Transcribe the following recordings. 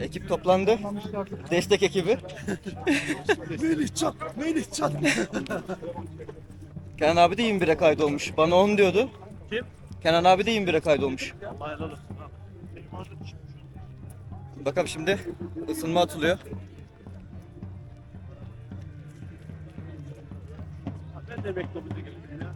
Ekip toplandı. Destek ekibi. Melihcan, Melihcan. Kenan abi de 21'e kaydolmuş. Bana 10 diyordu. Kim? Kenan abi de 21'e kaydolmuş. Bakalım şimdi ısınma atılıyor. Ben de emekli olunca geldim ya.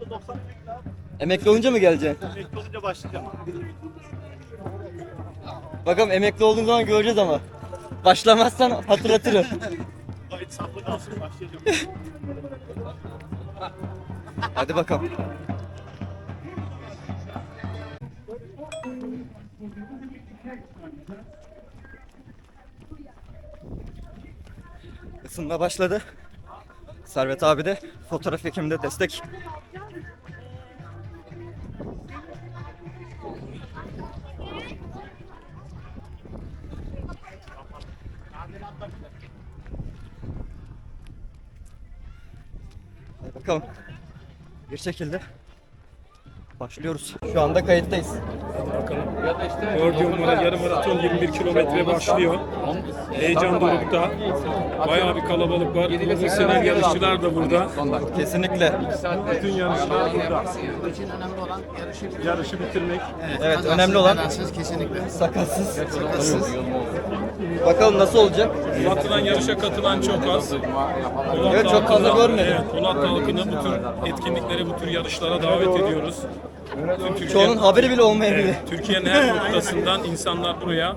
Burada 90 emekli abi. Emekli olunca mı geleceksin? Emekli olunca başlayacağım. Bakalım emekli olduğun zaman göreceğiz ama. Başlamazsan hatırlatırım. Hadi bakalım. Isınma başladı. Servet abi de fotoğraf ekiminde destek. Bakalım. Bir şekilde başlıyoruz. Şu anda kayıttayız. Gördüğüm mara- yarım maraton 21 kilometre başlıyor. Heyecan dorukta. Bayağı bir kalabalık var. Profesyonel yarışçılar da burada. Kesinlikle. Bütün yarışçılar burada. için önemli olan yarışı Yarışı bitirmek. Evet, önemli olan belasız kesinlikle. sakatsız. Sakatsız. Bakalım nasıl olacak? Polat'tan yarışa katılan çok az. Polat Evet, çok fazla halkına- görmedim. Evet, Polat halkını bu tür etkinliklere, bu tür yarışlara davet ediyoruz. Bütün Türkiye- Çoğunun haberi bile olmayabilir. Evet, Türkiye'nin her noktasından insanlar buraya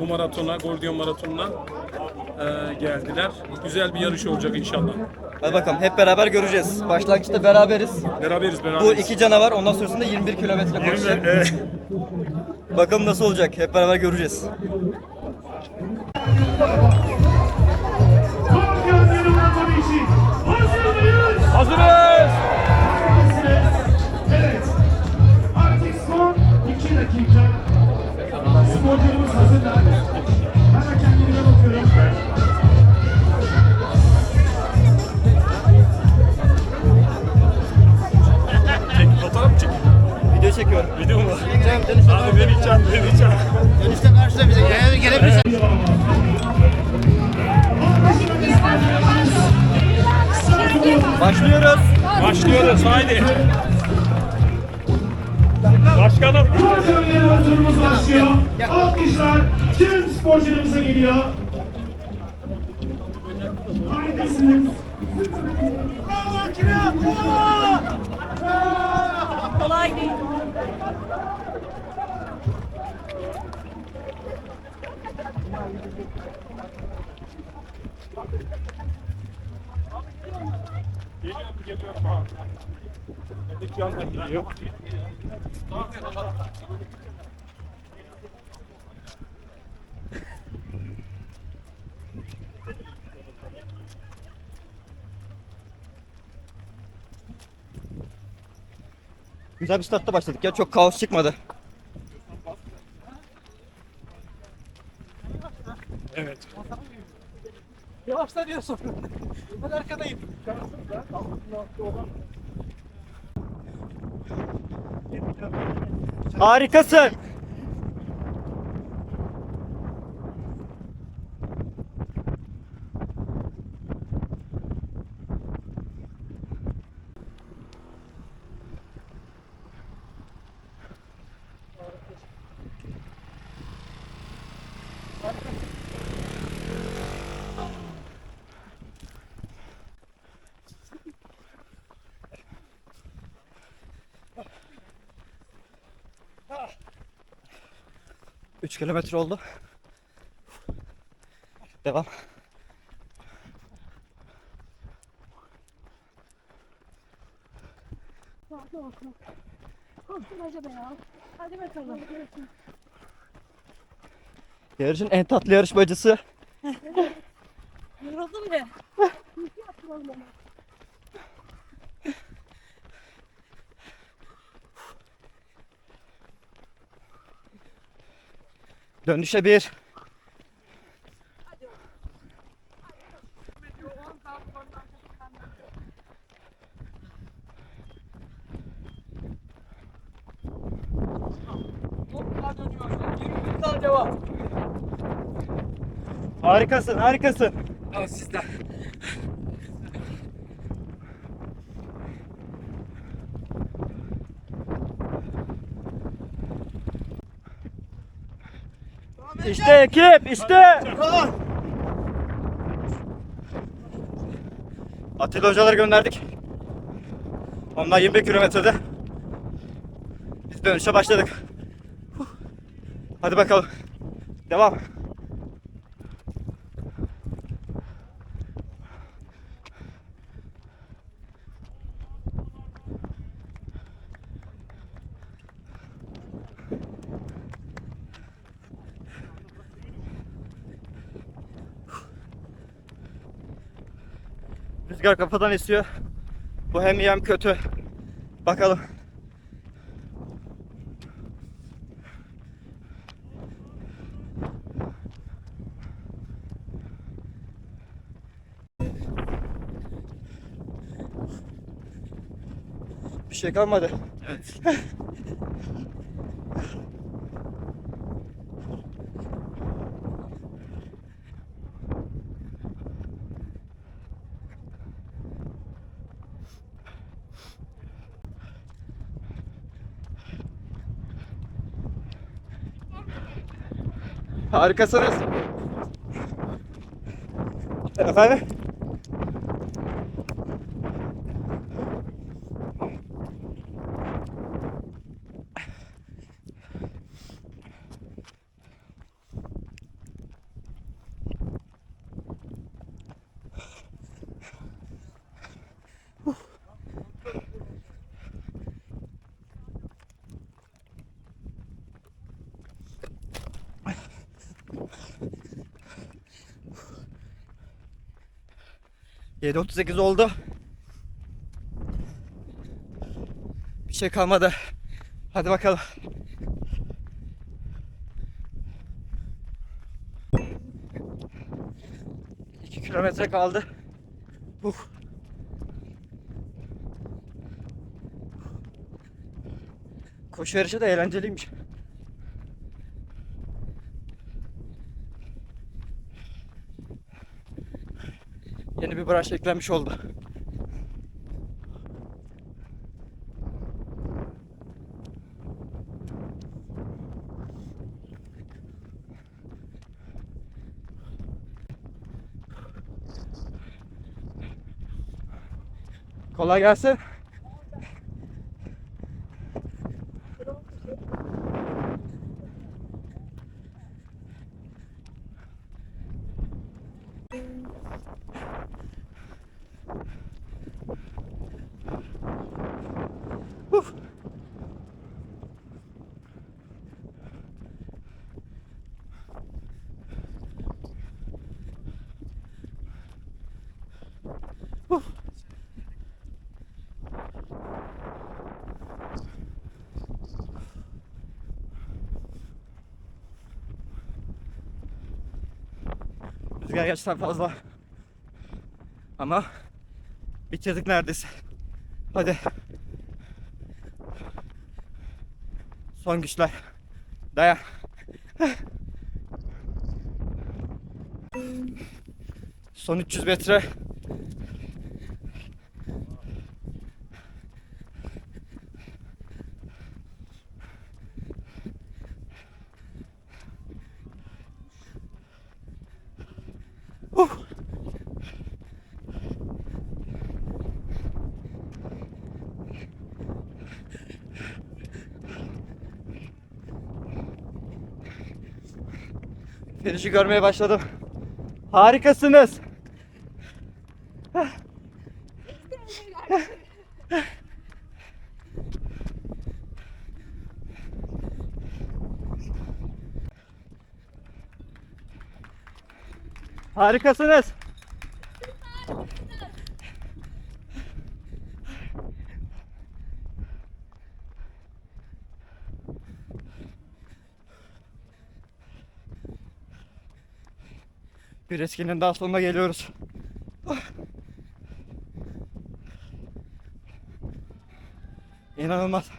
bu maratona, Gordiyon Maratonu'na e, geldiler. Güzel bir yarış olacak inşallah. Hadi bakalım hep beraber göreceğiz. Başlangıçta beraberiz. Beraberiz Bu beraberiz. iki canavar ondan sonrasında 21 kilometre koşacak. Evet. Bakalım nasıl olacak. Hep beraber göreceğiz. Başlıyoruz. Başlıyoruz, haydi. Başkanım. Maraton yarışmamız başlıyor. Alkışlar tüm sporcularımıza geliyor. Harikasınız. Kolay değil. Güzel bir startta başladık ya. Çok kaos çıkmadı. Evet. Yavaşla diyorsun. Harikasın. Kilometre oldu. Devam. Acaba ya. Hadi bakalım. Yarışın en tatlı yarışmacısı. Yoruldum ya. Dönüşe bir. Harikasın, harikasın. Al sizden. İşte ekip, işte. Atilla hocaları gönderdik. Onlar 21 kilometrede. Biz dönüşe başladık. Hadi bakalım. Devam. Rüzgar kafadan esiyor. Bu hem iyi hem kötü. Bakalım. Bir şey kalmadı. Evet. Harikasınız. Efendim? Yedi otuz sekiz oldu. Bir şey kalmadı. Hadi bakalım. İki kilometre kaldı. Uh. Koşu yarışı da eğlenceliymiş. Yeni bir branş eklenmiş oldu. Kolay gelsin. Uf. Uf. Rüzgar gerçekten fazla. Ama bitirdik neredeyse. Hadi. Son güçler. Dayan. Son 300 metre. Uf. Finişi görmeye başladım. Harikasınız. Harikasınız. bir eskinin daha sonuna geliyoruz. Ah. İnanılmaz.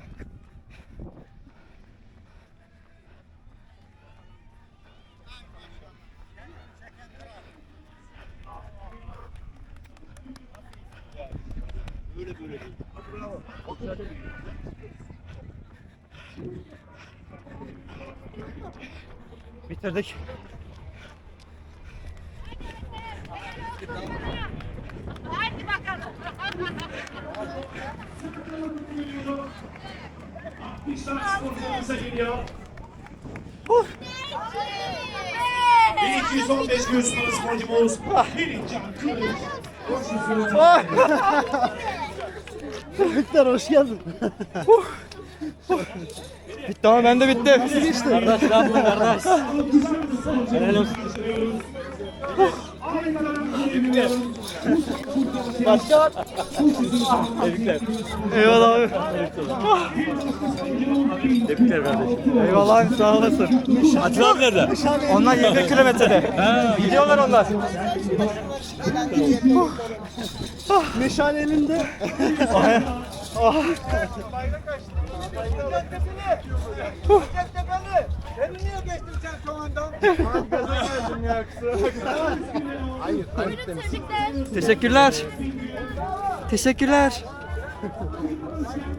Bitirdik. Sporcularımıza geliyor. 1215 göğüs numaralı sporcumuz. Melihcan Kılıç. Bekler hoş geldin. Bitti ama ben de bitti. Kardeş ne yaptın kardeş? Eyvallah abi. Tebrikler kardeşim. Eyvallah abi sağ olasın. Atıl abi nerede? Onlar 20 kilometrede. Gidiyorlar onlar. Meşale elinde. Teşekkürler. Teşekkürler.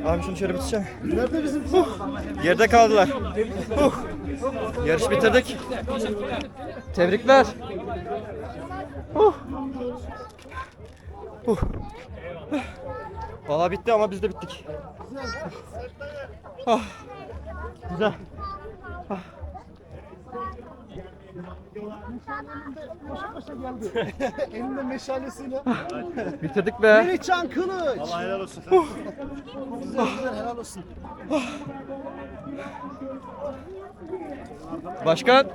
Abi şunu şöyle biteceğim. Nerede bizim? Geride kaldılar. Huh. Yarış bitirdik. Tebrikler. Huh. Huh. Valla bitti ama biz de bittik. Ah. Güzel. Koşa koşa geldi. Elinde meşalesiyle. Bitirdik be. Melihcan Kılıç. Allah helal olsun. Güzel güzel helal olsun. Başkan.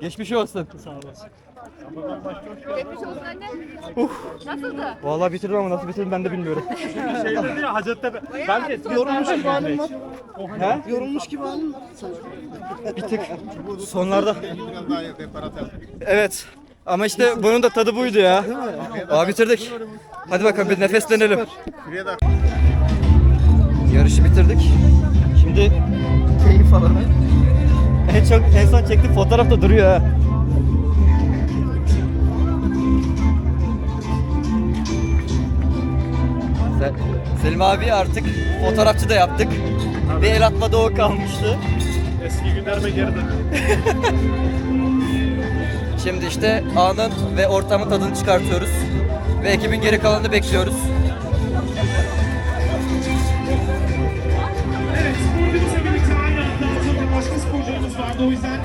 Geçmiş olsun. Geçmiş olsun anne. Nasıldı? Vallahi bitirdim ama nasıl bitirdim ben de bilmiyorum. Şey dedi ya Hacettepe. Ben de Yorulmuş gibi halin var. He? Yorulmuş gibi halin var. Bir tık sonlarda. Evet. Ama işte bunun da tadı buydu ya. Abi bitirdik. Hadi bakalım bir nefeslenelim. Yarışı bitirdik. Şimdi keyif alalım. En çok en son çektiğim fotoğraf da duruyor ha. Se- Selim abi artık fotoğrafçı da yaptık. Bir el atmada o kalmıştı. eski günlerime geri döndüm. Şimdi işte anın ve ortamın tadını çıkartıyoruz. Ve ekibin geri kalanını bekliyoruz. Evet sporcumuzla birlikte aynı anda önce başka sporcularımız vardı o yüzden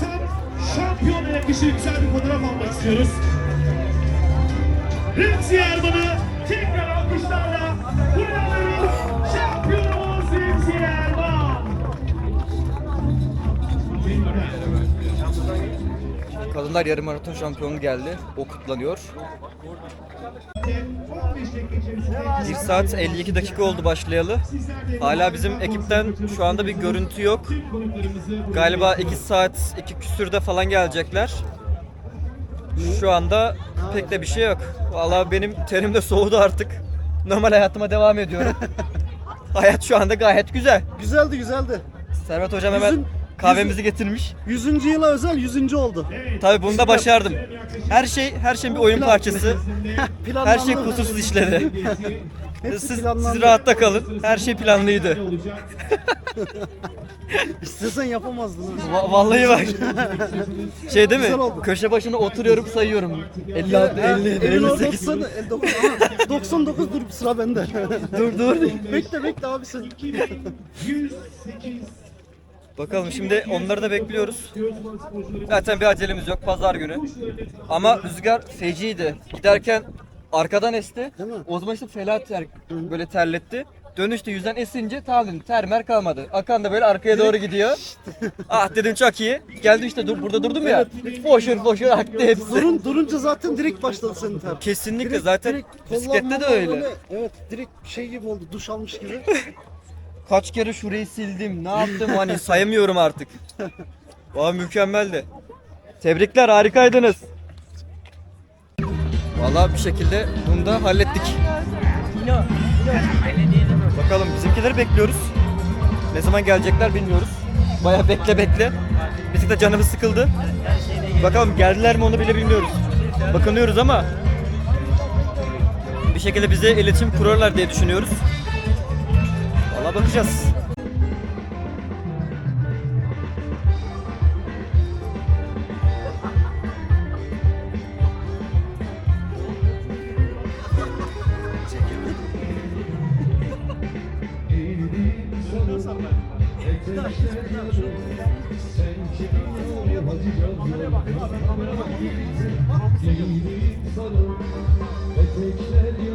tam şampiyona yakışır güzel bir fotoğraf almak istiyoruz. Remzi Erman'ı tekrar alkışlarla Kadınlar yarım maraton şampiyonu geldi. O kutlanıyor. 1 saat 52 dakika oldu başlayalı. Hala bizim ekipten şu anda bir görüntü yok. Galiba 2 saat 2 küsürde falan gelecekler. Şu anda pek de bir şey yok. Vallahi benim terim de soğudu artık. Normal hayatıma devam ediyorum. Hayat şu anda gayet güzel. Güzeldi güzeldi. Servet hocam hemen Yüzün- kahvemizi getirmiş. 100. yıla özel 100. oldu. Tabii bunu da başardım. Her şey her şeyin bir oyun parçası. Her şey Planlandı. kusursuz işledi. Hepsi siz, planlandı. siz rahatta kalın. Her şey planlıydı. İstesen yapamazdın. ha. Va- vallahi bak. Şey değil mi? Oldu. Köşe başına oturuyorum sayıyorum. 56, 57, Elin orada 58. tutsana, 59. Aha, 99 dur sıra bende. Dur dur. bekle bekle abi sen. 108 Bakalım şimdi onları da bekliyoruz. Zaten bir acelemiz yok pazar günü. Ama rüzgar feciydi. Giderken arkadan esti. O zaman işte fela ter, böyle terletti. Dönüşte yüzden esince tamam dedim termer kalmadı. Akan da böyle arkaya doğru gidiyor. ah dedim çok iyi. Geldim işte dur, burada durdum ya. Foşur foşur aktı hepsi. Durun durunca zaten direkt başladı senin ter. Kesinlikle Direkt- zaten direkt bisiklette de kollanma öyle. Evet direkt şey gibi oldu duş almış gibi. Kaç kere şurayı sildim. Ne yaptım hani sayamıyorum artık. Vay mükemmeldi. Tebrikler harikaydınız. Vallahi bir şekilde bunu da hallettik. Bakalım bizimkileri bekliyoruz. Ne zaman gelecekler bilmiyoruz. Baya bekle bekle. Bir tık da canımız sıkıldı. Bakalım geldiler mi onu bile bilmiyoruz. Bakınıyoruz ama bir şekilde bize iletişim kurarlar diye düşünüyoruz. Valla bakacağız. Bitti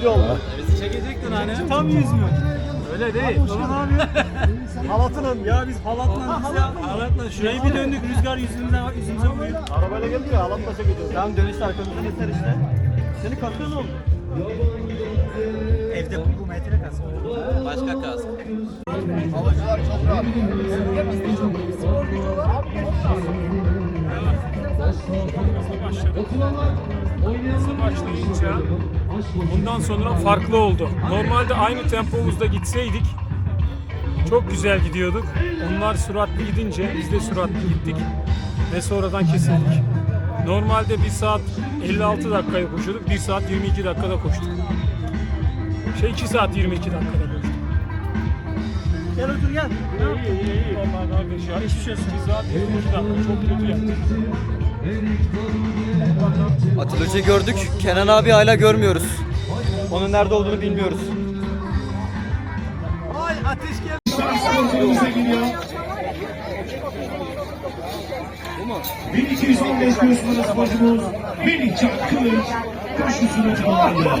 Yüzüncü oldu. Bizi çekecektin hani. Tam yüz mü? Öyle değil. Baba ne yapıyor? Halatının Ya biz halatla biz ya. Halatla şurayı bir döndük rüzgar yüzümüze yüzümüze vuruyor. arabayla geldi ya halatla çekeceğiz. Tamam dönüşte arkamızda yeter işte. Seni kaskın oldu. Evde bu, bu metre kask. Başka kask. başladı. Hızlı başlayınca bundan sonra farklı oldu. Normalde aynı tempomuzda gitseydik çok güzel gidiyorduk. Onlar süratli gidince biz de süratli gittik ve sonradan kesildik. Normalde 1 saat 56 dakikaya koşuyorduk. 1 saat 22 dakikada koştuk. Şey 2 saat 22 dakikada koştuk. Gel otur gel. Yaptın? İyi iyi. Vallahi kardeş ya. Hiçbir şey 1 saat 22 dakika. Çok kötü yaptık. Atıl Hoca'yı gördük. Kenan abi hala görmüyoruz. Onun nerede olduğunu bilmiyoruz. Ay ateş. Sporcumuza gidiyor. 1215 kilosunun sporcumuz Melihcan Kılıç koşusunu tamamladı.